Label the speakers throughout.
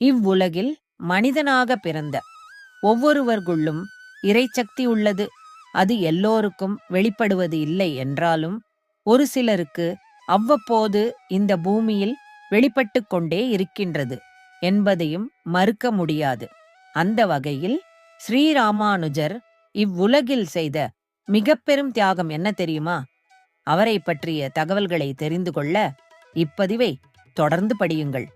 Speaker 1: இவ்வுலகில் மனிதனாக பிறந்த ஒவ்வொருவர்குள்ளும் இறைச்சக்தி உள்ளது. அது எல்லோருக்கும் வெளிப்படுவது இல்லை என்றாலும் ஒரு சிலருக்கு அவ்வப்போது இந்த பூமியில் வெளிப்பட்டு கொண்டே இருக்கின்றது என்பதையும் மறுக்க முடியாது. அந்த வகையில் ஸ்ரீராமானுஜர் இவ்வுலகில் செய்த மிக பெரும் தியாகம் என்ன தெரியுமா? அவரை பற்றிய தகவல்களை தெரிந்து கொள்ள இப்பதிவை தொடர்ந்து படியுங்கள்.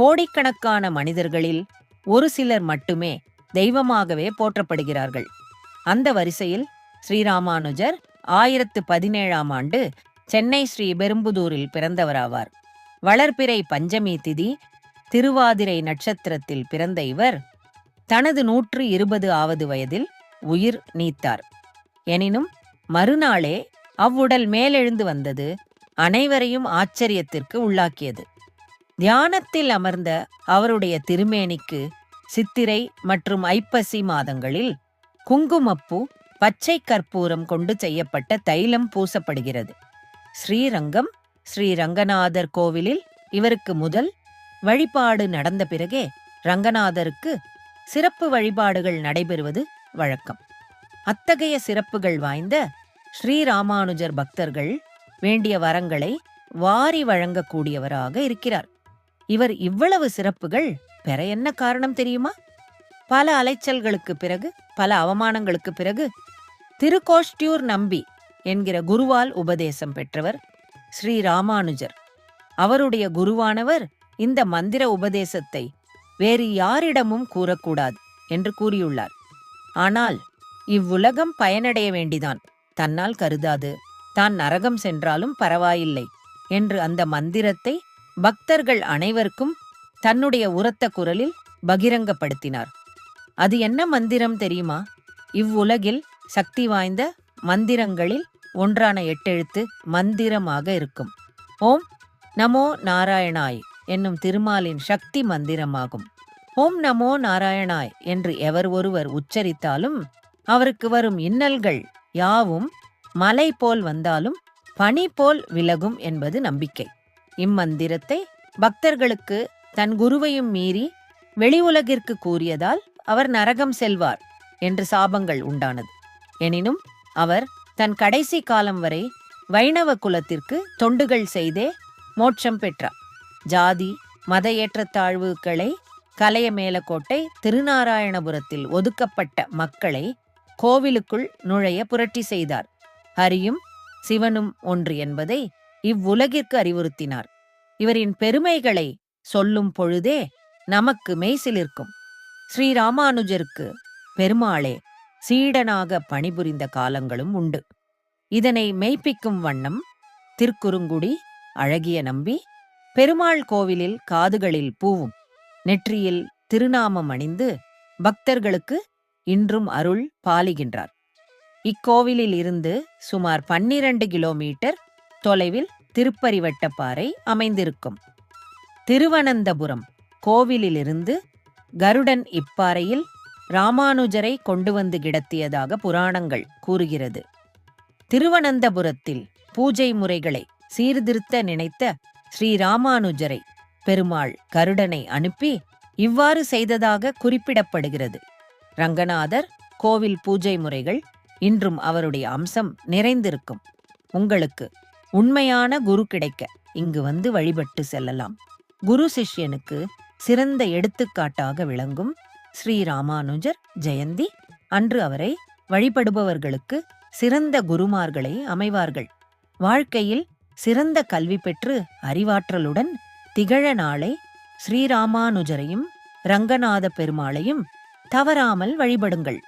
Speaker 1: கோடிக்கணக்கான மனிதர்களில் ஒரு சிலர் மட்டுமே தெய்வமாகவே போற்றப்படுகிறார்கள். அந்த வரிசையில் ஸ்ரீராமானுஜர் ஆயிரத்து பதினேழாம் ஆண்டு சென்னை ஸ்ரீ பெரும்புதூரில் பிறந்தவராவார். வளர்பிறை பஞ்சமி திதி திருவாதிரை நட்சத்திரத்தில் பிறந்த இவர் தனது நூற்று இருபது ஆவது வயதில் உயிர் நீத்தார். எனினும் மறுநாளே அவ்வுடல் மேலெழுந்து வந்தது அனைவரையும் ஆச்சரியத்திற்கு உள்ளாக்கியது. தியானத்தில் அமர்ந்த அவருடைய திருமேனிக்கு சித்திரை மற்றும் ஐப்பசி மாதங்களில் குங்குமப்பூ பச்சை கற்பூரம் கொண்டு செய்யப்பட்ட தைலம் பூசப்படுகிறது. ஸ்ரீரங்கம் ஸ்ரீரங்கநாதர் கோவிலில் இவருக்கு முதல் வழிபாடு நடந்த பிறகே ரங்கநாதருக்கு சிறப்பு வழிபாடுகள் நடைபெறுவது வழக்கம். அத்தகைய சிறப்புகள் வாய்ந்த ஸ்ரீராமானுஜர் பக்தர்கள் வேண்டிய வரங்களை வாரி வழங்கக்கூடியவராக இருக்கிறார். இவர் இவ்வளவு சிறப்புகள் பெற என்ன காரணம் தெரியுமா? பல அலைச்சல்களுக்கு பிறகு பல அவமானங்களுக்கு பிறகு திருக்கோஷ்டியூர் நம்பி என்கிற குருவால் உபதேசம் பெற்றவர் ஸ்ரீ ராமானுஜர். அவருடைய குருவானவர் இந்த மந்திர உபதேசத்தை வேறு யாரிடமும் கூறக்கூடாது என்று கூறியுள்ளார். ஆனால் இவ்வுலகம் பயனடைய வேண்டிதான். தன்னால் கருதாது. தான் நரகம் சென்றாலும் பரவாயில்லை என்று அந்த மந்திரத்தை பக்தர்கள் அனைவருக்கும் தன்னுடைய உரத்த குரலில் பகிரங்கப்படுத்தினார். அது என்ன மந்திரம் தெரியுமா? இவ்வுலகில் சக்தி வாய்ந்த மந்திரங்களில் ஒன்றான எட்டெழுத்து மந்திரமாக இருக்கும். ஓம் நமோ நாராயணாய் என்னும் திருமாலின் சக்தி மந்திரமாகும். ஓம் நமோ நாராயணாய் என்று எவர் ஒருவர் உச்சரித்தாலும் அவருக்கு வரும் இன்னல்கள் யாவும் மலை போல் வந்தாலும் பனி போல் விலகும் என்பது நம்பிக்கை. இம்மந்திரத்தை பக்தர்களுக்கு தன் குருவையும் மீறி வெளி உலகிற்கு கூறியதால் அவர் நரகம் செல்வார் என்று சாபங்கள் உண்டானது. எனினும் அவர் தன் கடைசி காலம் வரை வைணவ குலத்திற்கு தொண்டுகள் செய்தே மோட்சம் பெற்றார். ஜாதி மத ஏற்றத்தாழ்வுகளை கலைய மேலக்கோட்டை திருநாராயணபுரத்தில் ஒதுக்கப்பட்ட மக்களை கோவிலுக்குள் நுழைய புரட்டி செய்தார். ஹரியும் சிவனும் ஒன்று என்பதை இவ்வுலகிற்கு அறிவுறுத்தினார். இவரின் பெருமைகளை சொல்லும் பொழுதே நமக்கு மெய்சிலிருக்கும் ஸ்ரீராமானுஜருக்கு பெருமாளே சீடனாக பணிபுரிந்த காலங்களும் உண்டு. இதனை மெய்ப்பிக்கும் வண்ணம் திருக்குறுங்குடி அழகிய நம்பி பெருமாள் கோவிலில் காதுகளில் பூவும் நெற்றியில் திருநாமம் அணிந்து பக்தர்களுக்கு இன்றும் அருள் பாலிகின்றார். இக்கோவிலில் இருந்து சுமார் பன்னிரண்டு கிலோமீட்டர் தொலைவில் திருப்பரிவட்டப்பாறை அமைந்திருக்கும். திருவனந்தபுரம் கோவிலிலிருந்து கருடன் இப்பாறையில் ராமானுஜரை கொண்டு வந்து கிடத்தியதாக புராணங்கள் கூறுகிறது. திருவனந்தபுரத்தில் பூஜை முறைகளை சீர்திருத்த நினைத்த ஸ்ரீராமானுஜரை பெருமாள் கருடனை அனுப்பி இவ்வாறு செய்ததாக குறிப்பிடப்படுகிறது. ரங்கநாதர் கோவில் பூஜை முறைகள் இன்றும் அவருடைய அம்சம் நிறைந்திருக்கும். உங்களுக்கு உண்மையான குரு கிடைக்க இங்கு வந்து வழிபட்டு செல்லலாம். குரு சிஷ்யனுக்கு சிறந்த எடுத்துக்காட்டாக விளங்கும் ஸ்ரீ ராமானுஜர் ஜெயந்தி. அன்று அவரை வழிபடுபவர்களுக்கு சிறந்த குருமார்களை அமைவார்கள். வாழ்க்கையில் சிறந்த கல்வி பெற்று அறிவாற்றலுடன் திகழ நாளை ஸ்ரீராமானுஜரையும் ரங்கநாத பெருமாளையும் தவறாமல் வழிபடுங்கள்.